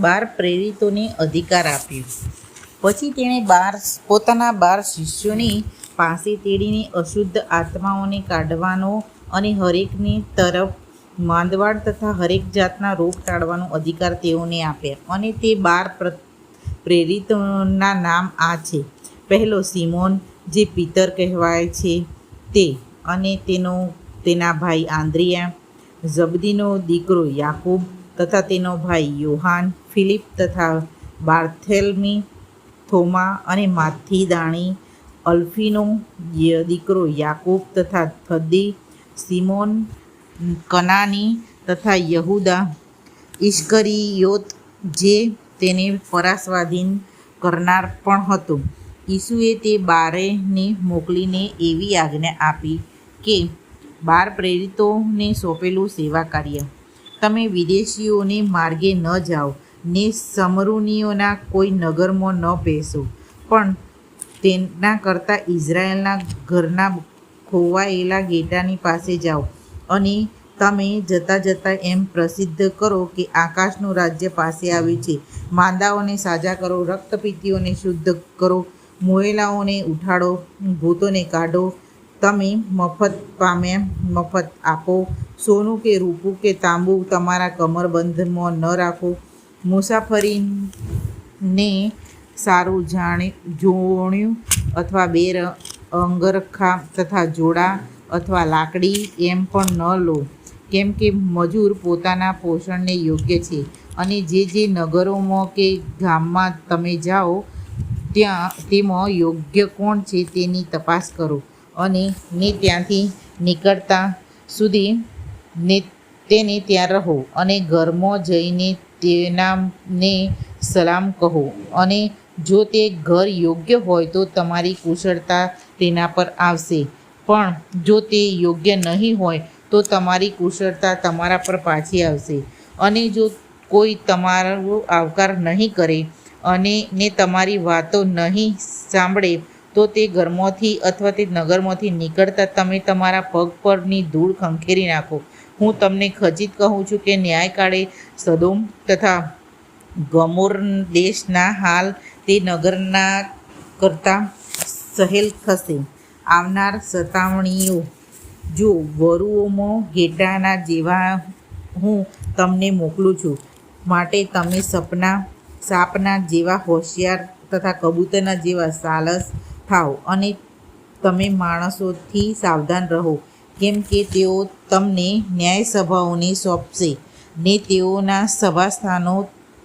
બાર પ્રેરિતોને અધિકાર આપ્યો. પછી તેણે બાર પોતાના બાર શિષ્યોની પાસે તેડીને અશુદ્ધ આત્માઓને કાઢવાનો અને હરેકની તરફ માંદવાડ તથા હરેક જાતના રોગ ટાળવાનો અધિકાર તેઓને આપ્યા. અને તે બાર પ્રેરિતોના નામ આ છે. પહેલો સિમોન, જે પિતર કહેવાય છે, તે. અને તેનો, તેના ભાઈ આંદ્રિયા. ઝબદીનો દીકરો યાકૂબ. તથા તેનો ભાઈ યોહાન, ફિલિપ તથા બાર્થેલમી, થોમા અને માથી દાણી અલ્ફીનો દીકરો યાકૂબ તથા થદ્દી સિમોન, કનાની તથા યહુદા, ઈશ્કરીયોત, જે તેને પરાસ્વાધીન કરનાર પણ હતો. ઈસુએ તે બારેને મોકલીને એવી આજ્ઞા આપી કે, બાર પ્રેરિતોને સોંપેલું સેવા કાર્ય તમે વિદેશીઓને માર્ગે ન જાઓ, ને સમરૂનીઓના કોઈ નગરમાં ન બેસો. પણ તેના કરતાં ઇઝરાયેલના ઘરના ખોવાયેલા ગેટાની પાસે જાઓ અને તમે જતાં જતાં એમ પ્રસિદ્ધ કરો કે આકાશનું રાજ્ય પાસે આવ્યું છે. માંદાઓને સાજા કરો રક્તપીતીઓને શુદ્ધ કરો મોયેલાઓને ઉઠાડો, ભૂતોને કાઢો તમે મફત પામે, મફત આપો. સોનું કે રૂપું કે તાંબુ તમારા કમરબંધમાં ન રાખો. મુસાફરીને સારું જાણે, જોણ્યું અથવા બે અંગરખા તથા જોડા અથવા લાકડી એમ પણ ન લો. કેમ કે મજૂર પોતાના પોષણને યોગ્ય છે અને જે જે નગરોમાં કે ગામમાં તમે જાઓ, ત્યાં તેમાં યોગ્ય કોણ છે તેની તપાસ કરો. અને ને ત્યાંથી નીકળતા સુધી ને તેને ત્યાં રહો અને ઘરમાં જઈને તેનાને સલામ કહો. અને જો તે ઘર યોગ્ય હોય તો તમારી કુશળતા તેના પર આવશે. પણ જો તે યોગ્ય નહીં હોય તો તમારી કુશળતા તમારા પર પાછી આવશે. અને જો કોઈ તમારો આવકાર નહીં કરે અને ને તમારી વાતો નહીં સાંભળે તો તે ઘરમાંથી અથવા તે નગરમાંથી નીકળતા તમે તમારા પગ પરની ધૂળ ખંખેરી નાખો. હું તમને ખચિત કહું છું કે ન્યાયકાળે સદોમ તથા ગમોર દેશના હાલ તે નગરના કરતાં સહેલ થશે. આવનાર સતાવણીઓ, જો વરુઓમાં ઘેટાના જેવા હું તમને મોકલું છું, માટે તમે સપના, સાપના જેવા હોશિયાર તથા કબૂતરના જેવા સાલસ થાઓ અને તમે માણસોથી સાવધાન રહો, કેમ કે તેઓ તમને ન્યાય સભાઓને સોંપશે ને તેઓના સભાસ્થાનો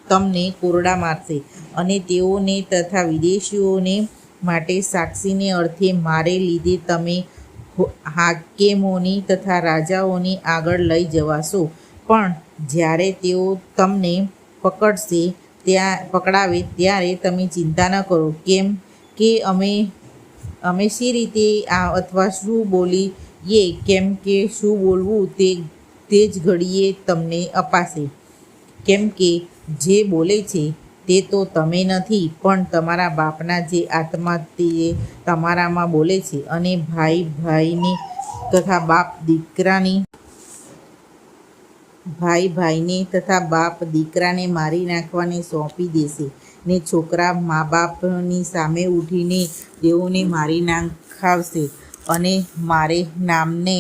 તમને કોરડા મારશે અને તેઓને તથા વિદેશીઓને માટે સાક્ષીને અર્થે મારે લીધે તમે હાકેમોની તથા રાજાઓની આગળ લઈ જવાશો. પણ જ્યારે તેઓ તમને પકડશે, ત્યાં, પકડાવે ત્યારે તમે ચિંતા ન કરો, કેમ? કે અમે અમે શી રીતે આ અથવા શું બોલીએ, કેમ કે શું બોલવું તે તે જ ઘડીએ તમને અપાશે. કેમ કે જે બોલે છે તે તો તમે નથી, પણ તમારા બાપના જે આત્મા તે તમારામાં બોલે છે અને ભાઈ ભાઈની તથા બાપ દીકરાની, ભાઈ ભાઈને તથા બાપ દીકરાને મારી નાખવાને સોંપી દેશે. ને છોકરા મા બાપની સામે ઉઠીને દેવોને મારી નાખાવશે અને મારે નામને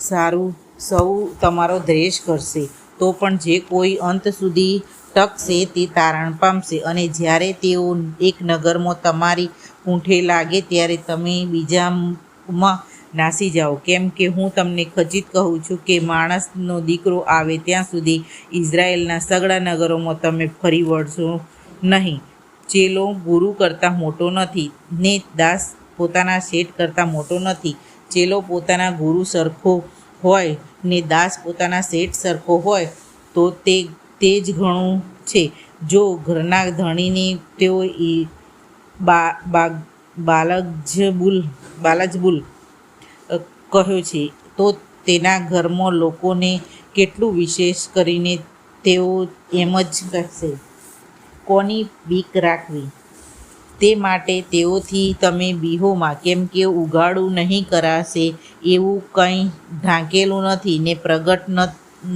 સારું, સૌ તમારો દ્રેશ કરશે. તો પણ જે કોઈ અંત સુધી ટકશે તે તારણ પામશે અને જ્યારે તેઓ એક નગરમાં તમારી ઊંઠે લાગે ત્યારે તમે બીજામાં નાસી જાઓ. કેમ કે હું તમને ખચિત કહું છું કે માણસનો દીકરો આવે ત્યાં સુધી ઇઝરાયેલના સગળા નગરોમાં તમે ફરી વળશો નહીં. ચેલો ગુરુ કરતાં મોટો નથી, ને દાસ પોતાના શેઠ કરતાં મોટો નથી. ચેલો પોતાના ગુરુ સરખો હોય, ને દાસ પોતાના શેઠ સરખો હોય, તો તે તે જ ઘણું છે. જો ઘરના ધણીની તેઓ બાલજબુલ બાલજબુલ કહ્યો છે, તો તેના ઘરમાં લોકોને કેટલું વિશેષ કરીને તેઓ એમ જ કહેશે. કોની બીક રાખવી. તે માટે તેઓથી તમે બીહોમાં કેમ કે ઉગાડું નહીં કરાશે એવું કંઈ ઢાંકેલું નથી ને પ્રગટ ન,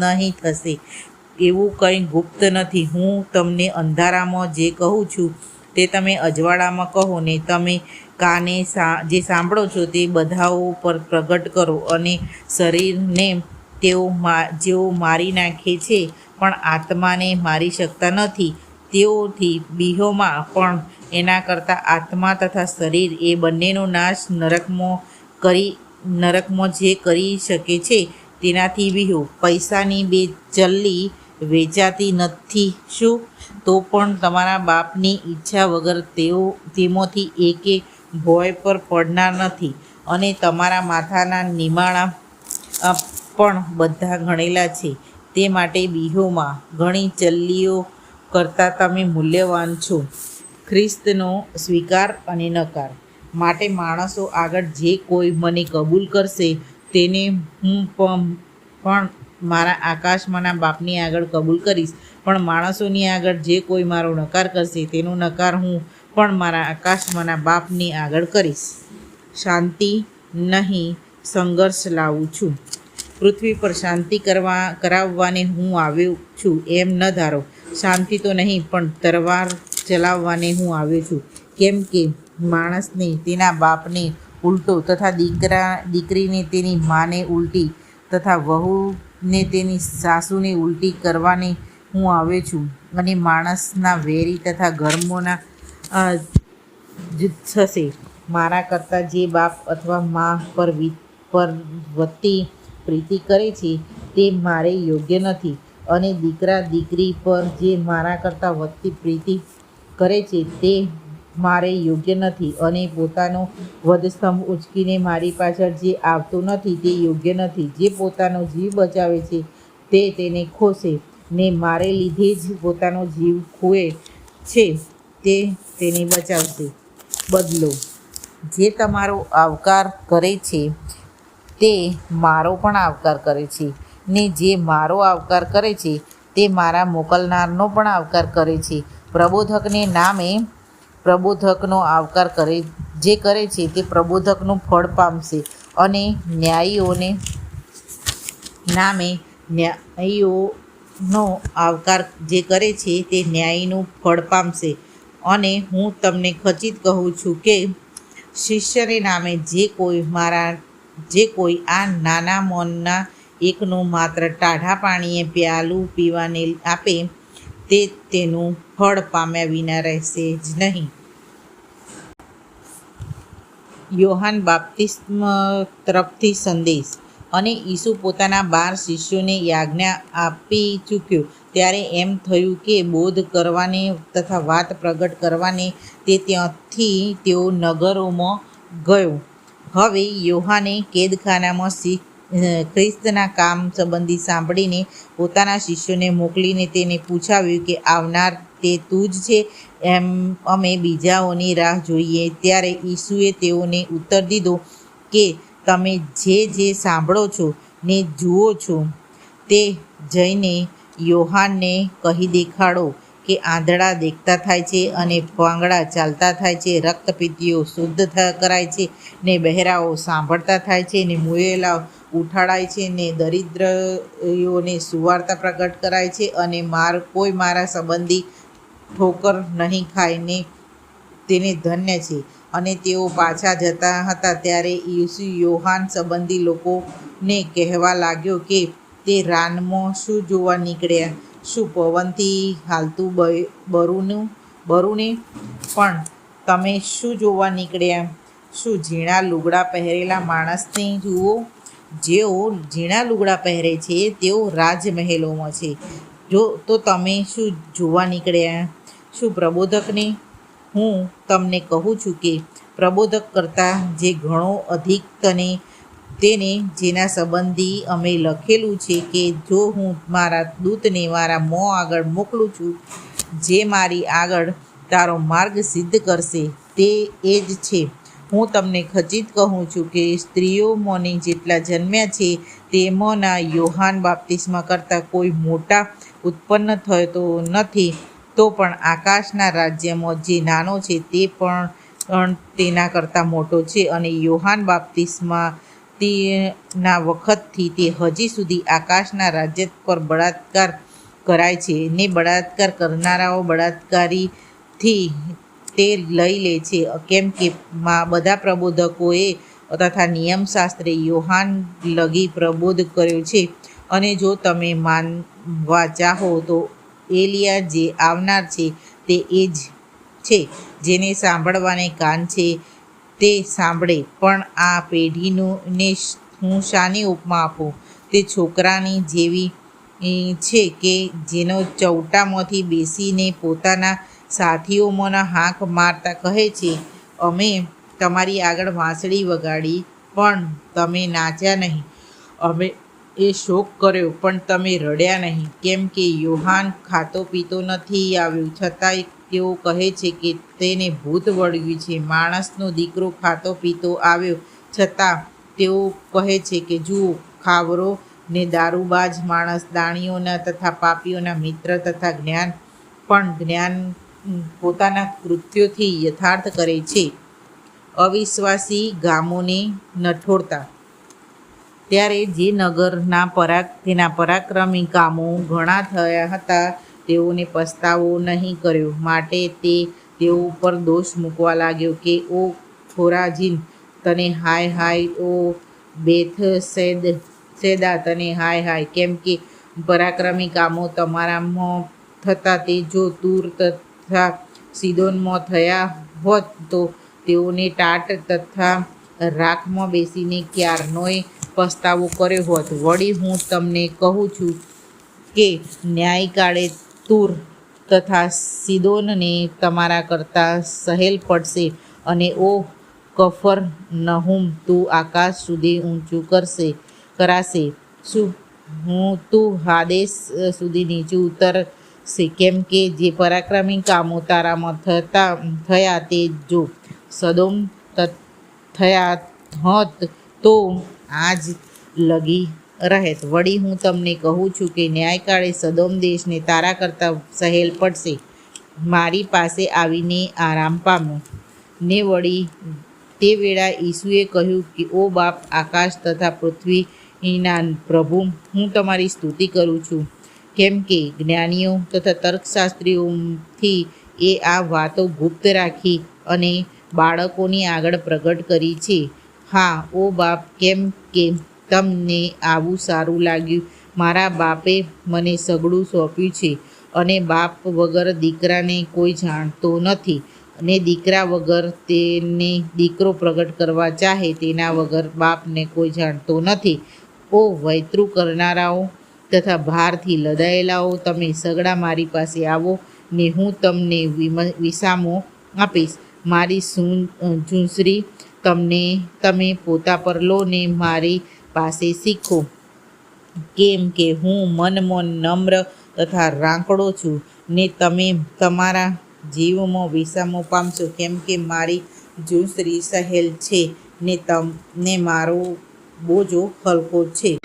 નહીં થશે. એવું કંઈ ગુપ્ત નથી. હું તમને અંધારામાં જે કહું છું તે તમે અજવાળામાં કહો ને તમે કાને જે સાંભળો છો તે બધાઓ પર પ્રગટ કરો અને શરીરને તેઓ મા, જેઓ મારી નાખે છે પણ આત્માને મારી શકતા નથી. તેઓથી બીહોમાં પણ એના કરતાં આત્મા તથા શરીર એ બંનેનો નાશ નરકમાં કરી, નરકમાં જે કરી શકે છે, તેનાથી બીહો. પૈસાની બે ચલ્લી વેચાતી નથી. શું? તો પણ તમારા બાપની ઈચ્છા વગર તેઓ, તેમાંથી એકે ભોય પર પડનાર નથી. અને તમારા માથાના નિમાણા પણ બધા ગણેલા છે. તે માટે બીહોમાં ઘણી ચલ્લીઓ કરતાં તમે મૂલ્યવાન છો. ખ્રિસ્તનો સ્વીકાર અને નકાર માટે માણસો આગળ જે કોઈ મને કબૂલ કરશે તેને હું પણ મારા આકાશમાંના બાપની આગળ કબૂલ કરીશ. પણ માણસોની આગળ જે કોઈ મારો નકાર કરશે તેનો નકાર હું પણ મારા આકાશમાંના બાપની આગળ કરીશ. શાંતિ નહીં સંઘર્ષ લાવું છું. પૃથ્વી પર શાંતિ કરવા કરાવવાને હું આવ્યો છું એમ ન ધારો. શાંતિ તો નહીં પણ તરવાર ચલાવવાને હું આવ્યો છું. કેમ કે માણસને તેના બાપને ઉલટો તથા દીકરા દીકરીને તેની માને ઉલટી તથા વહુને તેની સાસુને ઉલટી કરવાને હું આવ્યો છું. અને માણસના વેરી તથા ગરમોના અ, જ થશે. મારા કરતાં જે બાપ અથવા મા પર વી પર વધતી પ્રીતિ કરે છે તે મારે યોગ્ય નથી. અને દીકરા દીકરી પર જે મારા કરતાં વધતી પ્રીતિ કરે છે તે મારે યોગ્ય નથી. અને પોતાનો વધસ્તંભ ઉચકીને મારી પાછળ જે આવતો નથી તે યોગ્ય નથી. જે પોતાનો જીવ બચાવે છે તે તેને ખોશે ને મારે લીધે જ પોતાનો જીવ ખોએ છે તે તેને બચાવશે. બદલો. જે તમારો આવકાર કરે છે તે મારો પણ આવકાર કરે છે. ને જે મારો આવકાર કરે છે, તે મારા મોકલનારનો પણ આવકાર કરે છે. પ્રબોધકને નામે પ્રબોધકનો આવકાર કરે, જે કરે છે, તે પ્રબોધકનું ફળ પામશે અને ન્યાયીઓને નામે ન્યાયીઓનો આવકાર જે કરે છે, તે ન્યાયીનું ફળ પામશે. અને હું તમને ખચિત કહું છું કે, શિષ્યને નામે જે કોઈ મારા જે કોઈ આ નાના મોનના એકનું માત્ર ટાઢા પાણીએ પ્યાલું પીવાને આપે, તે તેનું ફળ પામ્યા વિના રહેશે જ નહીં. યોહાન બાપ્તિસ્મ તરફથી સંદેશ. અને ઈસુ પોતાના બાર શિષ્યોને યાજ્ઞા આપી ચૂક્યો. ત્યારે એમ થયું કે બોધ કરવાને તથા વાત પ્રગટ કરવાને તે ત્યાંથી તેઓ નગરોમાં ગયો. હવે યોહાને કેદખાનામાં શી ખ્રિસ્તના કામ સંબંધી સાંભળીને પોતાના શિષ્યોને મોકલીને તેને પૂછાવ્યું કે, આવનાર તે તું જ છે? એમ અમે બીજાઓની રાહ જોઈએ. ત્યારે ઈસુએ તેઓને ઉત્તર દીધો કે, તમે જે જે સાંભળો છો ને જુઓ છો, તે જઈને યોહાનને કહી દેખાડો. કે આંધળા દેખતા થાય છે અને ફાંગડા ચાલતા થાય છે રક્તપીતીઓ શુદ્ધ કરાય છે ને બહેરાઓ સાંભળતા થાય છે ને મુયેલા ઉઠાડાય છે ને દરિદ્રયોને સુવાર્તા પ્રગટ કરાય છે અને માર કોઈ મારા સંબંધી ઠોકર નહીં ખાય ને તેને ધન્ય છે. અને તેઓ પાછા જતા હતા ત્યારે ઈસુ યોહાન સંબંધી લોકોને કહેવા લાગ્યો કે તે રાનમાં શું જોવા નીકળ્યા? શું પવનથી હાલતું બરુનું, બરુને? પણ તમે શું જોવા નીકળ્યા? શું ઝીણા લુગડા પહેરેલા માણસને જુઓ? જેઓ ઝીણા લુગડા પહેરે છે, તેઓ રાજમહેલોમાં છે. જો, તો તમે શું જોવા નીકળ્યા? શું પ્રબોધકને? હું તમને કહું છું કે પ્રબોધક કરતાં જે ઘણો અધિક તને તેને જેના સંબંધી અમે લખેલું છે કે જો હું મારા દૂતને મારા મોં આગળ મોકલું છું, જે મારી આગળ તારો માર્ગ સિદ્ધ કરશે, તે એ જ છે. હું તમને ખચિત કહું છું કે સ્ત્રીઓમાંની જેટલા જન્મ્યા છે તેમાંના યોહાન બાપ્તિસ્મા કરતાં કોઈ મોટા ઉત્પન્ન થતો નથી. તો પણ આકાશના રાજ્યમાં જે નાનો છે, તે પણ તેના કરતાં મોટો છે. અને યોહાન બાપ્તિસ્મા તેના વખતથી તે હજી સુધી આકાશના રાજ્ય પર બળાત્કાર કરાય છે ને બળાત્કાર કરનારાઓ બળાત્કારીથી તે લઈ લે છે. કેમ કે બધા પ્રબોધકોએ તથા નિયમશાસ્ત્રે યોહાન લગી પ્રબોધ કર્યો છે. અને જો તમે માનવા ચાહો તો એલિયા જે આવનાર છે તે એ જ છે જેને સાંભળવાને કાન છે. તે સાંભળે, પણ આ પેઢીનું ને હું શાની ઉપમા આપું? તે છોકરાની જેવી છે કે જેનો ચૌટામાંથી બેસીને પોતાના સાથીઓમાંના હાંક મારતા કહે છે, અમે તમારી આગળ વાંસળી વગાડી, પણ તમે નાચ્યા નહીં. અમે એ શોક કર્યો, પણ તમે રડ્યા નહીં. કેમ કે યોહાન ખાતો પીતો નથી આવ્યો. છતાંય તેઓ કહે છે કે તેને ભૂત વળગ્યું છે. માણસનો દીકરો ખાતો પીતો આવ્યો. છતાં તેઓ કહે છે કે, જુઓ, ખાવરો ને દારૂબાજ માણસ દાણીઓના તથા પાપીઓના મિત્ર તથા જ્ઞાન પણ જ્ઞાન પોતાના કૃત્યોથી યથાર્થ કરે છે. અવિશ્વાસી ગામોને નઠોડતા. ત્યારે જે નગરના પરાક, તેના પરાક્રમી કામો ઘણા થયા હતા. તેઓને પસ્તાવો નહીં કર્યો. માટે તે તેઓ ઉપર દોષ મૂકવા લાગ્યો કે, ઓ ખોરાજીન, તને હાય હાય, ઓ બેથ સેદ સેદા તને હાય હાય, કેમ કે પરાક્રમી કામો તમારામાં થતા તે જો તૂર તથા સિદોનમાં થયા હોત, તો તેઓને ટાટ તથા રાખમાં બેસીને ક્યારનોય પસ્તાવો કર્યો હોત. વળી હું તમને કહું છું કે, ન્યાયકાળે તૂર તથા સિદોનને તમારા કરતાં સહેલ પડશે અને ઓ કફર નહુમ, તું આકાશ સુધી ઊંચું કરશે, કરાશે. શું? હું તું હાદેશ સુધી નીચું ઉતરશે. કેમ કે જે પરાક્રમી કામો તારામાં થતા, થયા તે જો સદોમ થયા હોત તો આજ લગી રહેત. વળી હું તમને કહું છું કે ન્યાયકાળે સદોમ દેશને તારા કરતાં સહેલ પડશે. મારી પાસે આવીને આરામ પામ્યો ને વળી તે વેળા ઈસુએ કહ્યું કે, ઓ બાપ, આકાશ તથા પૃથ્વીના પ્રભુ, હું તમારી સ્તુતિ કરું છું. કેમ કે જ્ઞાનીઓ તથા તર્કશાસ્ત્રીઓથી એ આ વાતો ગુપ્ત રાખી અને બાળકોની આગળ પ્રગટ કરી છે. હા, ઓ બાપ, કેમ કે તમને આવું સારું લાગ્યું? મારા બાપે મને સગડું સોંપ્યું છે અને બાપ વગર દીકરાને કોઈ જાણતો નથી અને દીકરા વગર તેને દીકરો પ્રગટ કરવા ચાહે તેના વગર બાપને કોઈ જાણતો નથી. ઓ વૈતૃ કરનારાઓ તથા ભારથી લદાયેલાઓ તમે સગડા મારી પાસે આવો ને હું તમને વિસામો આપીશ. મારી સૂન ઝૂંસરી તમને, તમે પોતા પર લો ને મારી પાસે શીખો. કેમ કે હું મનમાં નમ્ર તથા રાંકડો છું ને તમે તમારા જીવમાં વિસામો પામશો. કેમ કે મારી ઝૂંસરી સહેલ છે ને તમને મારો બોજો હલકો છે.